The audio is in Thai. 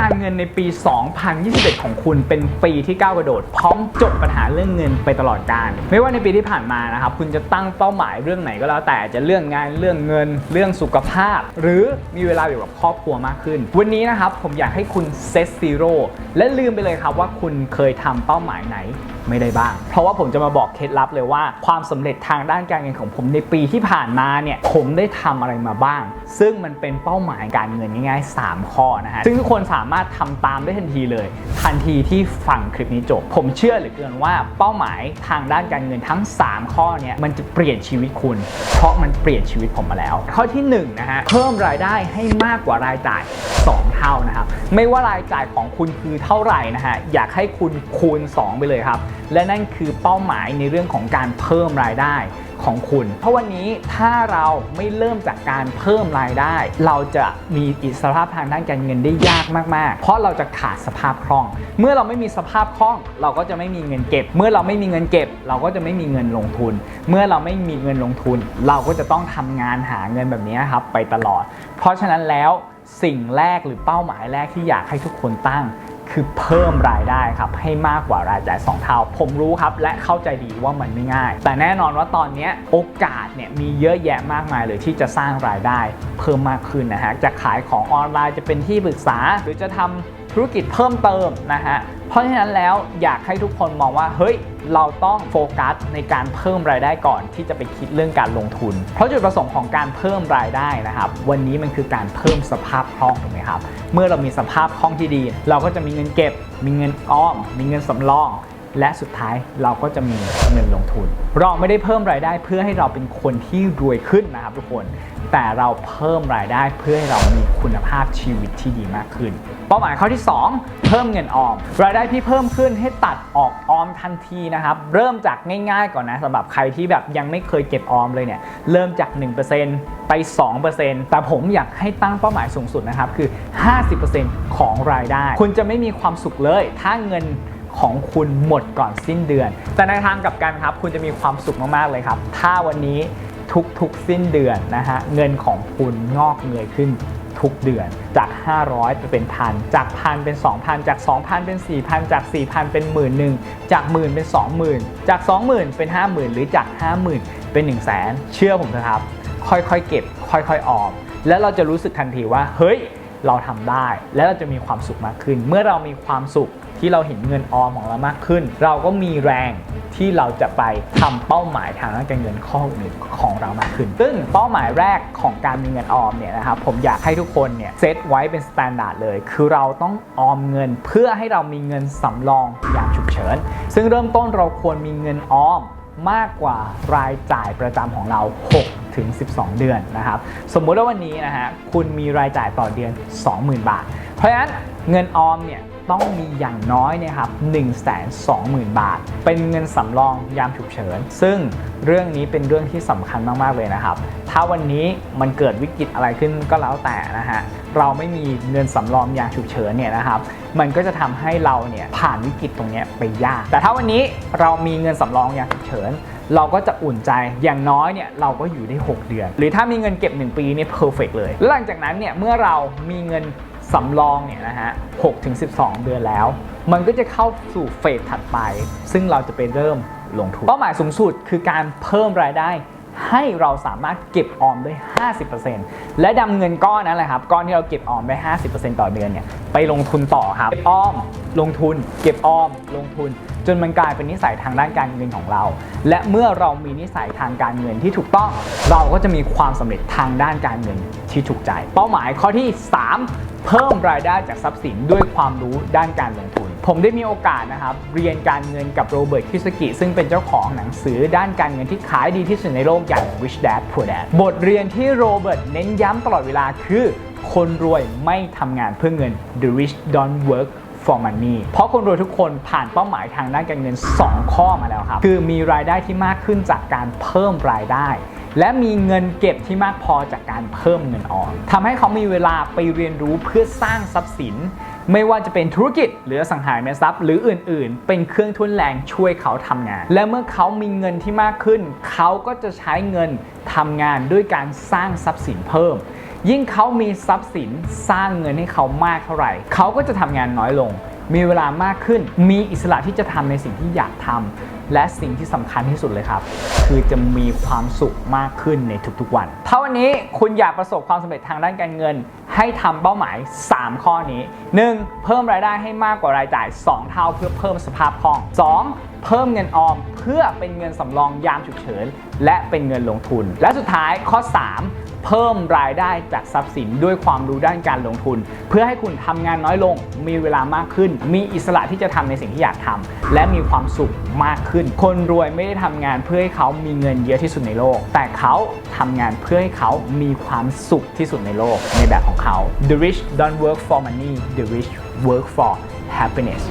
การเงินในปี 2021 ของคุณเป็นปีที่ก้าวกระโดด พร้อมจบปัญหาเรื่องเงินไปตลอดกาลไม่ว่าในปีที่ผ่านมานะครับคุณจะตั้งเป้าหมายเรื่องไหนก็แล้วแต่จะเรื่องงานเรื่องเงิน เรื่องสุขภาพ หรือมีเวลาอยู่กับครอบครัวมากขึ้น วันนี้นะครับผมอยากให้คุณเซตซีโร่และลืมไปเลยครับว่าคุณเคยทำเป้าหมายไหน ไม่ได้บ้าง เพราะว่าผมจะมาบอกเคล็ดลับเลยว่า ความสำเร็จทางด้านการเงินของผมในปีที่ผ่านมาเนี่ยผมได้ทำอะไรมาบ้าง ซึ่งมันเป็นเป้าหมายการเงินง่ายๆ 3 ข้อนะฮะซึ่งทุกคนสามารถทำตามได้ทันทีเลย ทันทีที่ฟังคลิปนี้จบ ผมเชื่อเหลือเกินว่าเป้าหมายทางด้านการเงินทั้ง 3 ข้อเนี่ยมันจะเปลี่ยนชีวิตคุณ เพราะมันเปลี่ยนชีวิตผมมาแล้ว ข้อที่1นงนะฮะเพิ่มรายได้ให้มากกว่ารายจ่าย 2 เท่านะครับไม่ว่ารายจ่ายของคุณคือเท่าไหร่นะฮะอยากให้คุณคูณ 2 ไปเลยครับและนั่นคือเป้าหมายในเรื่องของการเพิ่มรายได้ของคุณ เพราะวันนี้ถ้าเราไม่เริ่มจากการเพิ่มรายได้ เราจะมีอิสรภาพทางด้านการเงินได้ยากมากๆ เพราะเราจะขาดสภาพคล่อง เมื่อเราไม่มีสภาพคล่อง เราก็จะไม่มีเงินเก็บ เมื่อเราไม่มีเงินเก็บ เราก็จะไม่มีเงินลงทุน เมื่อเราไม่มีเงินลงทุน เราก็จะต้องทำงานหาเงินแบบนี้ครับไปตลอด เพราะฉะนั้นแล้วสิ่งแรกหรือเป้าหมายแรกที่อยากให้ทุกคนตั้ง คือเพิ่มรายได้ครับให้มากกว่ารายจ่าย 2 เท่า ผมรู้ครับ และเข้าใจดีว่ามันไม่ง่าย แต่แน่นอนว่าตอนนี้โอกาสเนี่ยมีเยอะแยะมากมายเลยที่จะสร้างรายได้เพิ่มมากขึ้นนะฮะจะขายของออนไลน์จะเป็นที่ปรึกษา หรือจะทำ ธุรกิจเพิ่มเติมนะฮะเพราะฉะนั้นแล้วอยากให้ทุกคนมองว่าเฮ้ยเราต้องโฟกัสในการเพิ่มรายได้ก่อนที่จะไปคิดเรื่องการลงทุน เพราะจุดประสงค์ของการเพิ่มรายได้นะครับ วันนี้มันคือการเพิ่มสภาพคล่องถูกไหมครับ เมื่อเรามีสภาพคล่องที่ดี เราก็จะมีเงินเก็บ มีเงินออม มีเงินสำรอง และสุดท้ายเราก็จะมีเงินลงทุน เราไม่ได้เพิ่มรายได้เพื่อให้เราเป็นคนที่รวยขึ้นนะครับทุกคน แต่เราเพิ่มรายได้เพื่อให้เรามีคุณภาพชีวิตที่ดีมากขึ้น เป้าหมายข้อที่ 2 เพิ่มเงินออม รายได้ที่เพิ่มขึ้นให้ตัดออกออมทันทีนะครับ เริ่มจากง่ายๆก่อนนะสำหรับใครที่แบบยังไม่เคยเก็บออมเลยเนี่ยเริ่มจาก 1%ไป 2%แต่ผมอยากให้ตั้งเป้าหมายสูงสุดนะครับคือ 50%ของรายได้ คุณจะไม่มีความสุขเลย ถ้าเงินของคุณหมดก่อนสิ้นเดือน แต่ในทางกลับกันครับ คุณจะมีความสุขมากๆเลยครับ ถ้าวันนี้ทุกๆสิ้นเดือนนะฮะเงินของคุณงอกเงยขึ้น ทุกเดือนจาก 500 ไปเป็นพันจากพันเป็น 2,000 จาก 2,000 เป็น 4,000 จาก 4,000 เป็นหมื่นหนึ่งจากหมื่นเป็น 20,000 จาก 20,000 เป็น 50,000 หรือจาก 50,000 เป็น 1 0 0 0 0แสนเชื่อผมเถอะครับ ค่อยๆ เก็บ ค่อยๆ ออม แล้วเราจะรู้สึกทันทีว่า เฮ้ย เราทำได้ แล้วเราจะมีความสุขมากขึ้น เมื่อเรามีความสุขที่เราเห็นเงินออมของเรามากขึ้น เราก็มีแรง ที่เราจะไปทำเป้าหมายทางด้านการเงินข้ออื่นของเรามากขึ้น ซึ่งเป้าหมายแรกของการมีเงินออมเนี่ยนะครับผมอยากให้ทุกคนเนี่ยเซตไว้เป็นสแตนดาร์ดเลย คือเราต้องออมเงินเพื่อให้เรามีเงินสำรองยามฉุกเฉิน ซึ่งเริ่มต้นเราควรมีเงินออมมากกว่ารายจ่ายประจำของเรา 6 ถึง 12 เดือนนะครับ สมมุติว่าวันนี้นะฮะคุณมีรายจ่ายต่อเดือน 20,000 บาท เพราะฉะนั้นเงินออมเนี่ย ต้องมีอย่างน้อยเนะครับ120,000 บาท เป็นเงินสำรองยามฉุกเฉิน ซึ่งเรื่องนี้เป็นเรื่องที่สำคัญมาก ๆ เลยนะครับ ถ้าวันนี้มันเกิดวิกฤตอะไรขึ้นก็แล้วแต่นะฮะเราไม่มีเงินสำรองยามฉุกเฉินเนี่ยนะครับมันก็จะทำให้เราเนี่ยผ่านวิกฤตตรงเนี้ยไปยาก แต่ถ้าวันนี้เรามีเงินสำรองยามฉุกเฉินเราก็จะอุ่นใจอย่างน้อยเนี่ยเราก็อยู่ได้ 6 เดือน หรือถ้ามีเงินเก็บ 1 ปีนี่เพอร์เฟกเลย หลังจากนั้นเนี่ยเมื่อเรามีเงิน สำรองเนี่ยนะฮะ6ถึง12 เดือนแล้ว มันก็จะเข้าสู่เฟสถัดไป ซึ่งเราจะไปเริ่มลงทุน เป้าหมายสูงสุดคือการเพิ่มรายได้ ให้เราสามารถเก็บออมได้ 50%และดำเงินก้อนนั้นแหละครับ ก้อนที่เราเก็บออมได้ 50%ต่อเดือนเนี่ย ไปลงทุนต่อครับ เก็บออม ลงทุน เก็บออม ลงทุน จนมันกลายเป็นนิสัยทางด้านการเงินของเรา และเมื่อเรามีนิสัยทางการเงินที่ถูกต้อง เราก็จะมีความสำเร็จทางด้านการเงินที่ถูกใจ เป้าหมายข้อที่ 3 เพิ่มรายได้จากทรัพย์สินด้วยความรู้ด้านการลงทุน ผมได้มีโอกาสนะครับเรียนการเงินกับโรเบิร์ตคิสกิซึ่งเป็นเจ้าของหนังสือด้านการเงินที่ขายดีที่สุดในโลกอย่าง Rich Dad Poor Dad บทเรียนที่โรเบิร์ตเน้นย้ำตลอดเวลาคือ คนรวยไม่ทำงานเพื่อเงิน The rich don't work for money เพราะคนรวยทุกคนผ่านเป้าหมายทางด้านการเงิน 2 ข้อมาแล้วครับ คือมีรายได้ที่มากขึ้นจากการเพิ่มรายได้ และมีเงินเก็บที่มากพอจากการเพิ่มเงินออมทำให้เขามีเวลาไปเรียนรู้เพื่อสร้างทรัพย์สิน ไม่ว่าจะเป็นธุรกิจ หรืออสังหาริมทรัพย์ หรืออื่น ๆ เป็นเครื่องทุนแรงช่วยเขาทำงาน และเมื่อเขามีเงินที่มากขึ้น เขาก็จะใช้เงินทำงานด้วยการสร้างทรัพย์สินเพิ่ม ยิ่งเขามีทรัพย์สินสร้างเงินให้เขามากเท่าไหร่ เขาก็จะทำงานน้อยลง มีเวลามากขึ้น มีอิสระที่จะทำในสิ่งที่อยากทำ และสิ่งที่สำคัญที่สุดเลยครับ คือจะมีความสุขมากขึ้นในทุกๆวัน ถ้าวันนี้คุณอยากประสบความสำเร็จทางด้านการเงิน ให้ทำเป้าหมาย 3 ข้อนี้ 1. เพิ่มรายได้ให้มากกว่ารายจ่าย 2 เท่าเพื่อเพิ่มสภาพคล่อง 2. เพิ่มเงินออมเพื่อเป็นเงินสำรองยามฉุกเฉิน และเป็นเงินลงทุน และสุดท้ายข้อ 3เพิ่มรายได้จากทรัพย์สินด้วยความรู้ด้านการลงทุน เพื่อให้คุณทำงานน้อยลง มีเวลามากขึ้น มีอิสระที่จะทำในสิ่งที่อยากทำและมีความสุขมากขึ้นขึ้น คนรวยไม่ได้ทำงานเพื่อให้เขามีเงินเยอะที่สุดในโลก แต่เขาทำงานเพื่อให้เขามีความสุขที่สุดในโลกในแบบของเขา The rich don't work for money the rich work for happiness